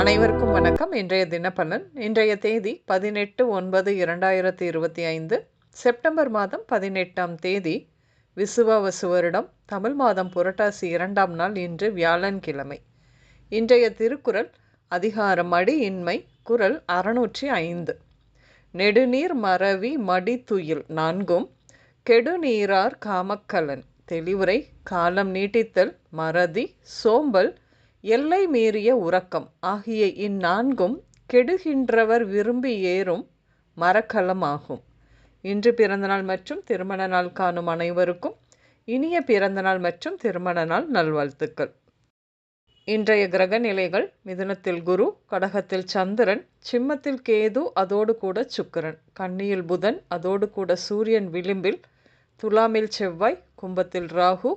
அனைவருக்கும் வணக்கம். இன்றைய தினப்பலன் இன்றைய தேதி பதினெட்டு ஒன்பது இரண்டாயிரத்தி இருபத்தி ஐந்து செப்டம்பர் மாதம் பதினெட்டாம் தேதி விசுவாவசு வருடம் தமிழ் மாதம் புரட்டாசி இரண்டாம் நாள் இன்று வியாழன்கிழமை. இன்றைய திருக்குறள் அதிகாரம் அடி இன்மை குரல் அறுநூற்றி ஐந்து. நெடுநீர் மறவி மடித்துயில் நான்கும் கெடுநீரார் காமக்கலன். தெளிவுரை காலம் நீட்டித்தல் மறதி சோம்பல் எல்லை மீறிய உறக்கம் ஆகிய இந்நான்கும் கெடுகின்றவர் விரும்பி ஏறும் மரக்கலமாகும். இன்று பிறந்தநாள் மற்றும் திருமண நாள் காணும் அனைவருக்கும் இனிய பிறந்தநாள் மற்றும் திருமண நாள் நல்வாழ்த்துக்கள். இன்றைய கிரக நிலைகள் மிதுனத்தில் குரு கடகத்தில் சந்திரன் சிம்மத்தில் கேது அதோடு கூட சுக்கிரன். கன்னியில் புதன் அதோடு கூட சூரியன் விளிம்பில் துலாமில் செவ்வாய் கும்பத்தில் ராகு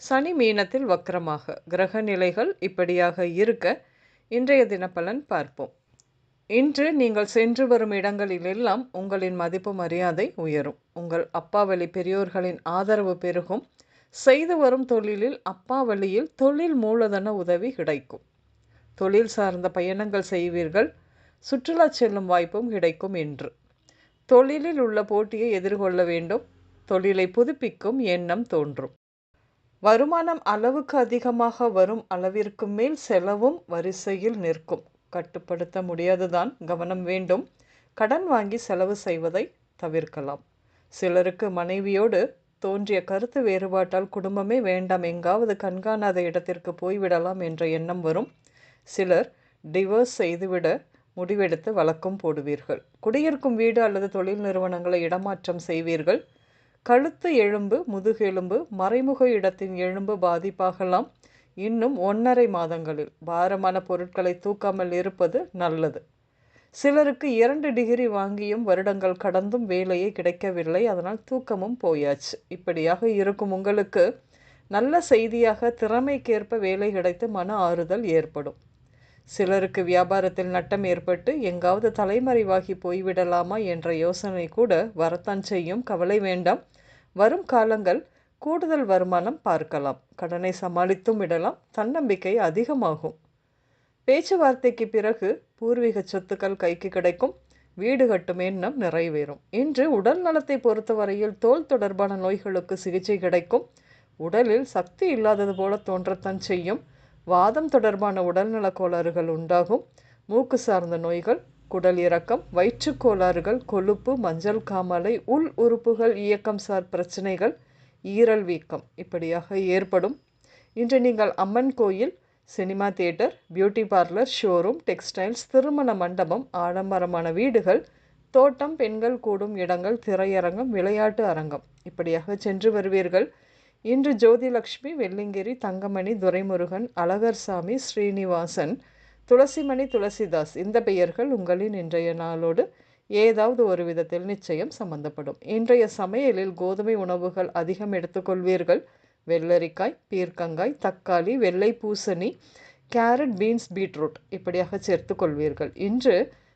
சனி மீனத்தில் வக்கரமாக. கிரக நிலைகள் இப்படியாக இருக்க இன்றைய தினப்பலன் பார்ப்போம். இன்று நீங்கள் சென்று வரும் இடங்களிலெல்லாம் உங்களின் மதிப்பு மரியாதை உயரும். உங்கள் அப்பா வழி பெரியோர்களின் ஆதரவு பெருகும். செய்து வரும் தொழிலில் அப்பா வழியில் தொழில் மூலதன உதவி கிடைக்கும். தொழில் சார்ந்த பயணங்கள் செய்வீர்கள். சுற்றுலா செல்லும் வாய்ப்பும் கிடைக்கும் என்று தொழிலில் உள்ள போட்டியை எதிர்கொள்ள வேண்டும். தொழிலை புதுப்பிக்கும் எண்ணம் தோன்றும். வருமானம் அளவுக்கு அதிகமாக வரும் அளவிற்கு மேல் செலவும் வரிசையில் நிற்கும். கட்டுப்படுத்த முடியாதுதான் கவனம் வேண்டும். கடன் வாங்கி செலவு செய்வதை தவிர்க்கலாம். சிலருக்கு மனைவியோடு தோன்றிய கருத்து வேறுபாட்டால் குடும்பமே வேண்டாம் எங்காவது கண்காணாத இடத்திற்கு போய்விடலாம் என்ற எண்ணம் வரும். சிலர் டிவோர்ஸ் செய்துவிட முடிவெடுத்து வழக்கம் போடுவீர்கள். குடியிருக்கும் வீடு அல்லது தொழில் நிறுவனங்களை இடமாற்றம் செய்வீர்கள். கழுத்து எலும்பு முதுகெலும்பு மறைமுக இடத்தின் எலும்பு பாதிப்பாகலாம். இன்னும் ஒன்றரை மாதங்களில் பாரமான பொருட்களை தூக்காமல் இருப்பது நல்லது. சிலருக்கு இரண்டு டிகிரி வாங்கியும் வருடங்கள் கடந்தும் வேலையே கிடைக்கவில்லை. அதனால் தூக்கமும் போயாச்சு. இப்படியாக இருக்கும் உங்களுக்கு நல்ல செய்தியாக திறமைக்கேற்ப வேலை கிடைத்து மன ஆறுதல் ஏற்படும். சிலருக்கு வியாபாரத்தில் நட்டம் ஏற்பட்டு எங்காவது தலைமறைவாகி போய்விடலாமா என்ற யோசனை கூட வரத்தான் செய்யும். கவலை வேண்டாம். வரும் காலங்கள் கூடுதல் வருமானம் பார்க்கலாம். கடனை சமாளித்தும் விடலாம். தன்னம்பிக்கை அதிகமாகும். பேச்சுவார்த்தைக்கு பிறகு பூர்வீக சொத்துக்கள் கைக்கு கிடைக்கும். வீடு கட்டும் எண்ணம் நிறைவேறும். இன்று உடல் நலத்தை பொறுத்தவரையில் தோல் தொடர்பான நோய்களுக்கு சிகிச்சை கிடைக்கும். உடலில் சக்தி இல்லாதது போல தோன்றத்தான் செய்யும். வாதம் தொடர்பான உடல்நலக் கோளாறுகள் உண்டாகும். மூக்கு சார்ந்த நோய்கள் குடல் இறக்கம் வயிற்றுக்கோளாறுகள் கொழுப்பு மஞ்சள் காமாலை உள் உறுப்புகள் இயக்கம் சார் பிரச்சனைகள் ஈரல் வீக்கம் இப்படியாக ஏற்படும். இன்று நீங்கள் அம்மன் கோயில் cinema theatre beauty parlour showroom textiles திருமண மண்டபம் ஆடம்பரமான வீடுகள் தோட்டம் பெண்கள் கூடும் இடங்கள் திரையரங்கம் விளையாட்டு அரங்கம் இப்படியாக சென்று வருவீர்கள். இன்று ஜோதிலக்ஷ்மி வெள்ளிங்கிரி தங்கமணி துரைமுருகன் அழகர்சாமி ஸ்ரீனிவாசன் துளசிமணி துளசிதாஸ். இந்த பெயர்கள் உங்களின் இன்றைய நாளோடு ஏதாவது ஒரு விதத்தில் நிச்சயம் சம்பந்தப்படும். இன்றைய சமையலில் கோதுமை உணவுகள் அதிகம் எடுத்துக்கொள்வீர்கள். வெள்ளரிக்காய் பீர்க்கங்காய் தக்காளி வெள்ளை பூசணி கேரட் பீன்ஸ் பீட்ரூட் இப்படியாக சேர்த்து கொள்வீர்கள் இன்று